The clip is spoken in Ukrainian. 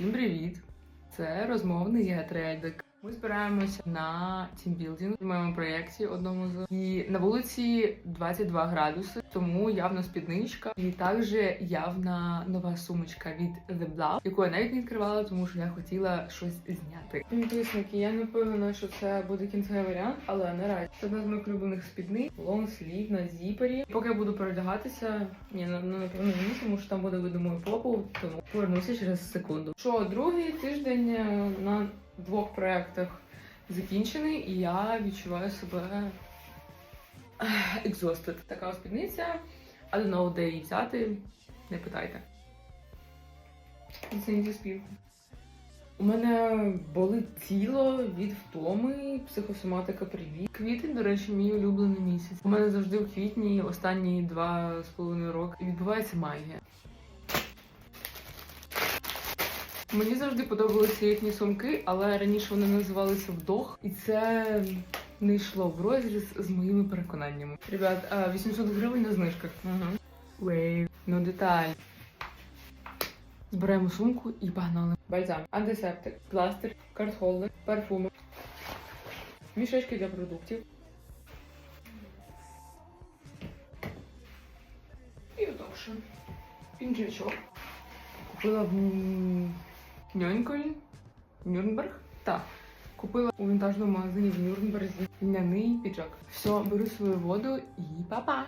Всім привіт! Це розмовний гетрейдик. Ми збираємося на тімбілдинг в моєму проєкті одному з і на вулиці 22 градуси, тому явно спідничка, і також явна нова сумочка від The Bluff, яку я навіть не відкривала, тому що я хотіла щось зняти. Підписники, я не впевнена, що це буде кінцевий варіант, але наразі це одна з моїх улюблених спідниць, лонгслів на зіпері. Поки я буду передягатися, ні, ну ну, напевно ні, тому що там буде видно мою попу, тому повернуся через секунду. Що другий тиждень е, на двох проєктах закінчений, і я відчуваю себе exhausted. Така спідниця, don't know, де її взяти, не питайте. Зацініть співку. У мене болить тіло від втоми, психосоматика привіт. Квітень, до речі, мій улюблений місяць. У мене завжди в квітні останні два з половиною роки відбувається магія. Мені завжди подобалися їхні сумки, але раніше вони називалися вдох, і це не йшло в розріз з моїми переконаннями. Ребят, 800 гривень на знижках. Угу. Вейв. Ну деталь. Збираємо сумку і погнали. Бальзам, антисептик, пластир, картхолдер, парфуми, мішечки для продуктів. І отож. Пінжачок. Купила в Ньоньколь, Нюрнберг. Так. Купила у вінтажному магазині в Нюрнберзі льняний піджак. Все, беру свою воду і па-па!